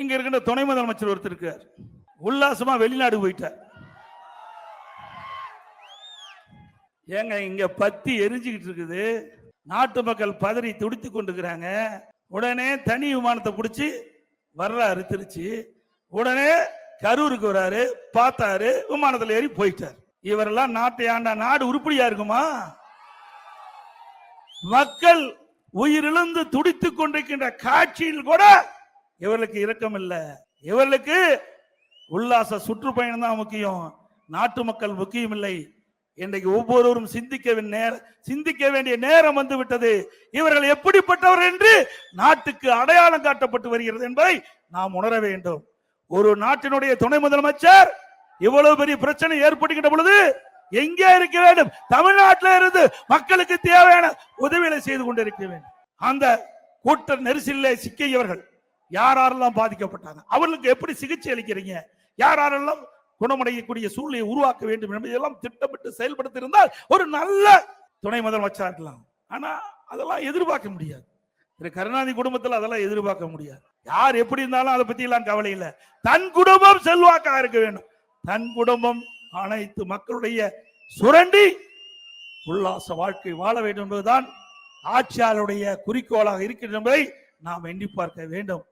இங்க இருக்கின்ற துணை முதலமைச்சர் ஒருத்தர் இருக்கார். உல்லாசமா வெளிநாடு போயிட்டார். ஏங்க இங்க பத்தி எரிஞ்சுக்கிட்டு இருக்குது. நாட்டு மக்கள் பதறி துடித்து கொண்டிருக்கிறாங்க. உடனே தனி விமானத்தை பிடிச்சி வர்றாரு திருச்சி. உடனே கரூருக்கு வராரு பார்த்தாரு விமானத்தில் ஏறி போயிட்டார். இவரெல்லாம் நாட்டை ஆண்ட நாடு உருப்படியா இருக்குமா? மக்கள் உயிரிழந்து துடித்துக் கொண்டிருக்கின்ற காட்சியில் கூட இவர்களுக்கு இரக்கம் இல்லை? இவர்களுக்கு உல்லாச சுற்றுப்பயணம் தான் முக்கியம். நாட்டு மக்கள் முக்கியம் இல்லை. இன்றைக்கு ஒவ்வொருவரும் சிந்திக்க வேண்டிய நேர- சிந்திக்க வேண்டிய நேரம் வந்து விட்டது. இவர்கள் எப்படிப்பட்டவர் என்று நாட்டுக்கு அடையாளம் காட்டப்பட்டு வருகிறது என்பதை நாம் உணர வேண்டும். ஒரு நாட்டினுடைய துணை முதலமைச்சர் இவ்வளவு பெரிய பிரச்சனை ஏற்படுகின்ற பொழுது எங்கே இருக்க வேண்டும்? தமிழ்நாட்டில் இருந்து மக்களுக்கு தேவையான உதவிகளை செய்து கொண்டிருக்க வேண்டும். அந்த கூட்ட நெரிசலில் சிக்கியவர்கள் யார் யாரெல்லாம் பாதிக்கப்பட்டாங்க? அவர்களுக்கு எப்படி சிகிச்சை அளிக்கிறீங்க? யார் யாரெல்லாம் குணமடையக்கூடிய சூழ்நிலையை உருவாக்க வேண்டும் என்பதெல்லாம் திட்டமிட்டு செயல்படுத்தி இருந்தால் ஒரு நல்ல துணை முதலமைச்சா இருக்கலாம். ஆனா அதெல்லாம் எதிர்பார்க்க முடியாது. திரு கருணாநிதி குடும்பத்தில் அதெல்லாம் எதிர்பார்க்க முடியாது. யார் எப்படி இருந்தாலும் அதை பத்தி எல்லாம் கவலை இல்லை. தன் குடும்பம் செல்வாக்கா இருக்க வேண்டும். தன் குடும்பம் அனைத்து மக்களுடைய சுரண்டி உல்லாச வாழ்க்கை வாழ வேண்டும் என்பதுதான் ஆட்சியாளருடைய குறிக்கோளாக இருக்கின்ற என்பதை நாம் எண்ணி பார்க்க வேண்டும்.